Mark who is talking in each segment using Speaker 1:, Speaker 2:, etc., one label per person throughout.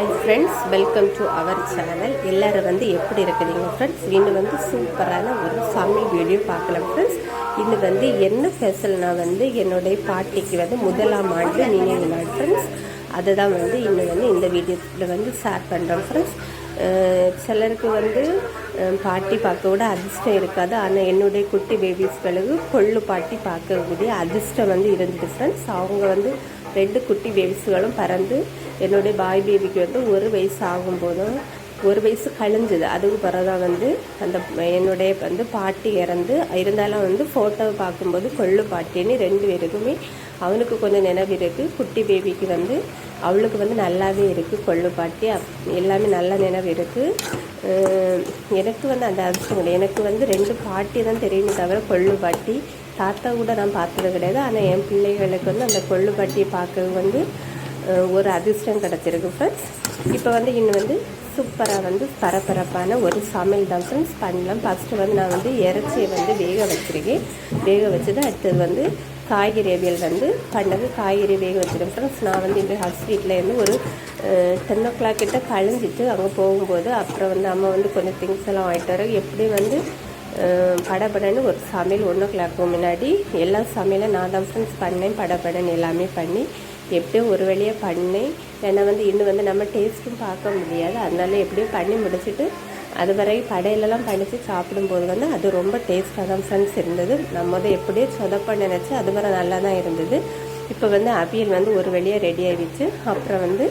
Speaker 1: Hi friends welcome to our channel எல்லோரும் வந்து எப்படி இருக்கிறீங்க ஃப்ரெண்ட்ஸ் இன்னும் வந்து சூப்பரான ஒரு சமையல் வீடியோ பார்க்கலாம் ஃப்ரெண்ட்ஸ் இது வந்து என்ன ஸ்பெஷல்னா வந்து என்னுடைய பாட்டிக்கு வந்து முதலாம் ஆண்டு நினைவு நாள் ஃப்ரெண்ட்ஸ் அதை தான் வந்து இன்னும் வந்து இந்த வீடியோவில் வந்து ஷேர் பண்ணுறோம் ஃப்ரெண்ட்ஸ் சிலருக்கு வந்து பாட்டி பார்க்க கூட அதிர்ஷ்டம் இருக்காது. ஆனால் என்னுடைய குட்டி பேபிஸ்களுக்கு கொள்ளு பாட்டி பார்க்கக்கூடிய அதிர்ஷ்டம் வந்து இருந்தது ஃப்ரெண்ட்ஸ் அவங்க வந்து ரெண்டு குட்டி பேபிஸ்களும் பறந்து என்னுடைய பாய் பேபிக்கு வந்து ஒரு வயசு ஆகும்போதும் ஒரு வயசு கழிஞ்சுது. அதுக்கு பிறகுதான் வந்து அந்த என்னுடைய வந்து பாட்டி இறந்து இருந்தாலும் வந்து ஃபோட்டோவை பார்க்கும்போது கொள்ளு பாட்டின்னு ரெண்டு பேருக்குமே அவனுக்கு கொஞ்சம் நினைவு இருக்குது குட்டி பேபிக்கு வந்து அவளுக்கு வந்து நல்லாவே இருக்குது கொள்ளு பாட்டி. அப்- எல்லாமே நல்ல நினைவு இருக்குது எனக்கு வந்து அந்த அதிர்ஷ்டம் எனக்கு வந்து ரெண்டு பாட்டி தான் தெரியுமே தவிர கொள்ளு பாட்டி தாத்தா கூட நான் பார்த்தது கிடையாது. ஆனால் என் பிள்ளைகளுக்கு வந்து அந்த கொள்ளு பட்டி பார்க்க வந்து ஒரு அதிர்ஷ்டம் கிடச்சிருக்கு ஃப்ரெண்ட்ஸ் இப்போ வந்து இன்னும் வந்து சூப்பராக வந்து பரபரப்பான ஒரு சமையல் தான் ஃப்ரெண்ட்ஸ் பண்ணலாம். ஃபஸ்ட்டு வந்து நான் வந்து இறைச்சியை வந்து வேக வச்சுருக்கேன். வேக வச்சது அடுத்தது வந்து காய்கறி அவியல் வந்து பண்ணது காய்கறி வேக வச்சுருக்கேன் ஃப்ரெண்ட்ஸ் நான் வந்து இந்த ஹாஸ்பிட்டலில் இருந்து ஒரு டென் ஓ கிளாக் கிட்ட கழிஞ்சிட்டு அங்கே போகும்போது அப்புறம் வந்து அம்மா வந்து கொஞ்சம் திங்ஸ் எல்லாம் வாங்கிட்டு வர எப்படியும் வந்து படபடன்னு ஒரு சமையல் ஒன் ஓ கிளாக்கு முன்னாடி எல்லா சமையலும் நான் தான் ஃப்ரெண்ட்ஸ் பண்ணேன். படபடன் எல்லாமே பண்ணி எப்படியோ ஒரு வழியாக பண்ணேன். ஏன்னா வந்து இன்னும் வந்து நம்ம டேஸ்ட்டும் பார்க்க முடியாது. அதனால எப்படியோ பண்ணி முடிச்சுட்டு அது வரை படையிலலாம் பண்ணிச்சு சாப்பிடும்போது வந்து அது ரொம்ப டேஸ்ட்டாக தான் ஃப்ரெண்ட்ஸ் இருந்தது. நம்ம வந்து எப்படியோ சொதப்ப நினச்சி அது வரை நல்லா தான் இருந்தது. இப்போ வந்து அவியல் வந்து ஒரு வழியாக ரெடி ஆகிடுச்சு அப்புறம் வந்து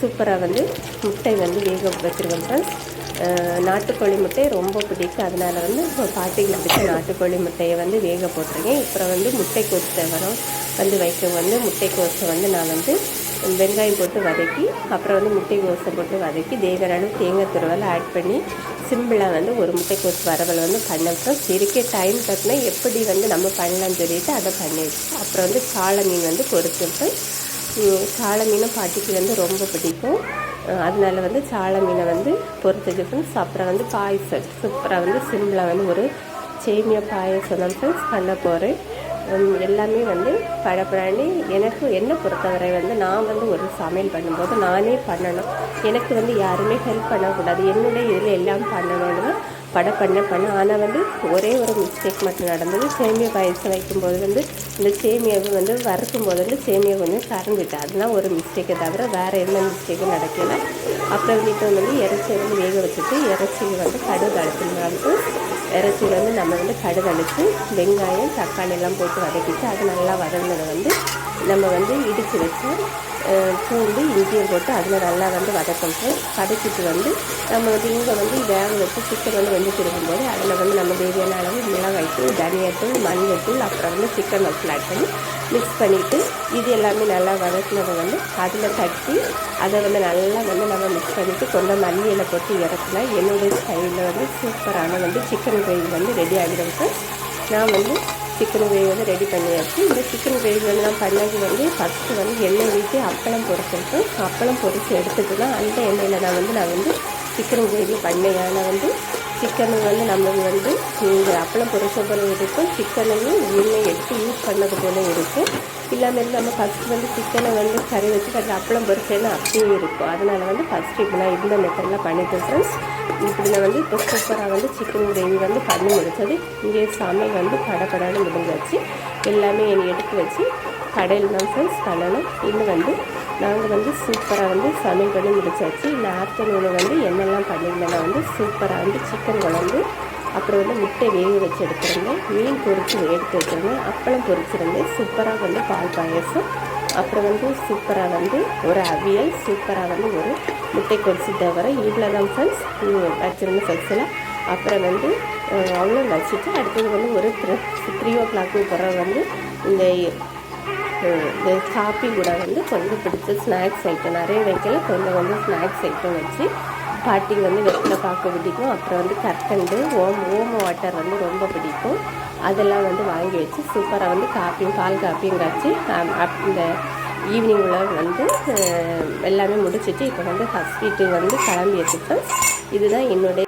Speaker 1: சூப்பராக வந்து முட்டை வந்து வேக வச்சுருவோம் ஃப்ரெண்ட்ஸ் நாட்டுக்கோழி முட்டை ரொம்ப பிடிக்கும். அதனால வந்து இப்போ பாட்டிக்கு பிடிச்ச நாட்டுக்கோழி முட்டையை வந்து வேக போட்டிருக்கேன். அப்புறம் வந்து முட்டைக்கோஸ் வரும். வந்து வைக்க வந்து முட்டை முட்டைக்கோஸை வந்து நான் வந்து வெங்காயம் போட்டு வதக்கி அப்புறம் வந்து முட்டை கோஸை போட்டு வதக்கி தேவையான தேங்காய் துருவல் ஆட் பண்ணி சிம்பிளாக வந்து ஒரு முட்டை முட்டைக்கோஸ் வரவல் வந்து பண்ணப்போ சிரிக்க டைம் கட்டினா எப்படி வந்து நம்ம பண்ணலாம்னு சொல்லிட்டு அதை பண்ணிடுச்சு அப்புறம் வந்து சாலை மீன் வந்து பொறுத்து சாலை மீனும் பாட்டிக்கு வந்து ரொம்ப பிடிக்கும். அதனால வந்து சாலை மீனை வந்து பொறுத்தது ஃப்ரெண்ட்ஸ் அப்புறம் வந்து பாயசம். சூப்பராக வந்து சிம்பிளாக வந்து ஒரு சேமியா பாயசம் தான் ஃப்ரெண்ட்ஸ் பண்ண போகிறேன் எல்லாமே வந்து பழப்பழனி எனக்கு என்னை பொறுத்தவரை வந்து நான் வந்து ஒரு சமையல் பண்ணும்போது நானே பண்ணணும். எனக்கு வந்து யாருமே ஹெல்ப் பண்ணக்கூடாது. என்னுடைய இதில் எல்லாம் பண்ணணும்னு படம் பண்ண பண்ண. ஆனால் வந்து ஒரே ஒரு மிஸ்டேக் மட்டும் நடந்தது. சேமியா பாயசம் வைக்கும்போது வந்து இந்த சேமியாவை வந்து வறுக்கும் போது வந்து சேமியா கொஞ்சம் கறந்துட்டு அதெல்லாம் ஒரு மிஸ்டேக்கை தவிர வேறு எந்த மிஸ்டேக்கும் நடக்கல. அப்புறம் வீட்டில் வந்து இறைச்சி வந்து வேக வச்சுட்டு இறைச்சியில் வந்து கடுகு அழுத்தினாலும் இறைச்சியில் வந்து நம்ம வந்து கடுகு அழித்து வெங்காயம் தக்காளி எல்லாம் போட்டு வதக்கிட்டு அது நல்லா வதங்கினதை வந்து நம்ம வந்து இடித்து வச்சு பூண்டு இஞ்சியும் போட்டு அதில் நல்லா வந்து வதக்கிட்டு வதக்கிட்டு வந்து நம்ம வந்து இங்கே வந்து வேக வச்சு சிக்கன் வந்து வெந்துட்டு இருக்கும்போது அதில் வந்து நம்ம தேவையான அளவு மிளகாய்த்தூள் தனியாத்தூள் மஞ்சத்தூள் அப்புறம் வந்து சிக்கன் மசாலா ஆட் பண்ணி மிக்ஸ் பண்ணிவிட்டு இது எல்லாமே நல்லா வதக்கினதை வந்து அதில் தட்டி அதை வந்து நல்லா வந்து நம்ம மிக்ஸ் பண்ணிவிட்டு கொண்ட மல்லியில் போட்டு இறக்கலாம் என்னுடைய ஸ்டைலில் வந்து சூப்பரான வந்து சிக்கன் கிரேவி வந்து ரெடி ஆகிடுறது நான் வந்து சிக்கன் கிரேவி வந்து ரெடி பண்ணியாச்சு. இந்த சிக்கன் கிரேவி வந்து நான் பண்ணது வந்து ஃபஸ்ட்டு வந்து எண்ணெய் ஊற்றி அப்பளம் பொரிச்சிட்டு அப்பளம் பொரித்து எடுத்துட்டு தான் அந்த எண்ணெயில் நான் வந்து நான் வந்து சிக்கன் கிரேவி பண்ணேன். நான் வந்து சிக்கனு வந்து நம்மளுக்கு வந்து இந்த அப்பளம் பொரிச்ச போல இருக்கும். சிக்கனையும் எண்ணெய் எடுத்து யூஸ் பண்ணது போல இருக்கும். இல்லாமல் நம்ம ஃபஸ்ட்டு வந்து சிக்கனை வந்து கறி வச்சு அது அப்பளம் பொரிச்சேன்னா அப்படியே இருக்கும். அதனால் வந்து ஃபஸ்ட்டு இப்போ நான் இந்த மெத்தடில் பண்ணிட்டேன் ஃப்ரெண்ட்ஸ் இப்படி நான் வந்து இப்போ சூப்பராக வந்து சிக்கன் கிரேவி வந்து பண்ணி முடிச்சது. இங்கே சமையல் வந்து படப்படான்னு முடிஞ்சாச்சு. எல்லாமே என்னை எடுத்து வச்சு கடையில் தான் ஃப்ரெண்ட்ஸ் பண்ணணும். இன்னும் வந்து நாங்கள் வந்து சூப்பராக வந்து சமையல் பண்ணி முடிச்சாச்சு. இந்த ஆஃப்டர்நூனை வந்து என்னெல்லாம் பண்ணியிருந்தேன்னா வந்து சூப்பராக வந்து சிக்கன் குழம்பு அப்புறம் வந்து முட்டை வேக வச்சு எடுத்துருந்தேன். மீன் பொறிச்சு எடுத்து வச்சுருந்தேன். அப்பளம் பொரிச்சிருந்தேன் சூப்பராக வந்து பால் பாயசம் அப்புறம் வந்து சூப்பராக வந்து ஒரு அவியல் சூப்பராக வந்து ஒரு முட்டை கொடிச்சு தவிர இவ்வளோ தான் ஃப்ரெண்ட்ஸ் வச்சுருந்த ஃப்ரெண்ட்ஸில் அப்புறம் வந்து அவ்வளோ வச்சுட்டு அடுத்தது வந்து ஒரு த்ரீ த்ரீ ஓ கிளாக்கு போகிற வந்து இந்த காப்பி கூட வந்து கொஞ்சம் பிடிச்ச ஸ்நாக்ஸ் ஐட்டம் நிறைய வைக்கல கொஞ்சம் கொஞ்சம் ஸ்நாக்ஸ் ஐட்டம் வச்சு பாட்டிங்க வந்து வெட்டில பார்க்க பிடிக்கும் அப்புறம் வந்து கற்கண்டு ஓம் ஓம வாட்டர் வந்து ரொம்ப பிடிக்கும். அதெல்லாம் வந்து வாங்கி வச்சு சூப்பராக வந்து காப்பியும் பால் காப்பியும் காய்ச்சி இந்த ஈவினிங் இந்த ஈவினிங்கில் வந்து எல்லாமே முடிச்சுட்டு இப்போ வந்து ஃபஸ்ட் வந்து கிளம்பி வச்சுப்பேன் இதுதான் என்னுடைய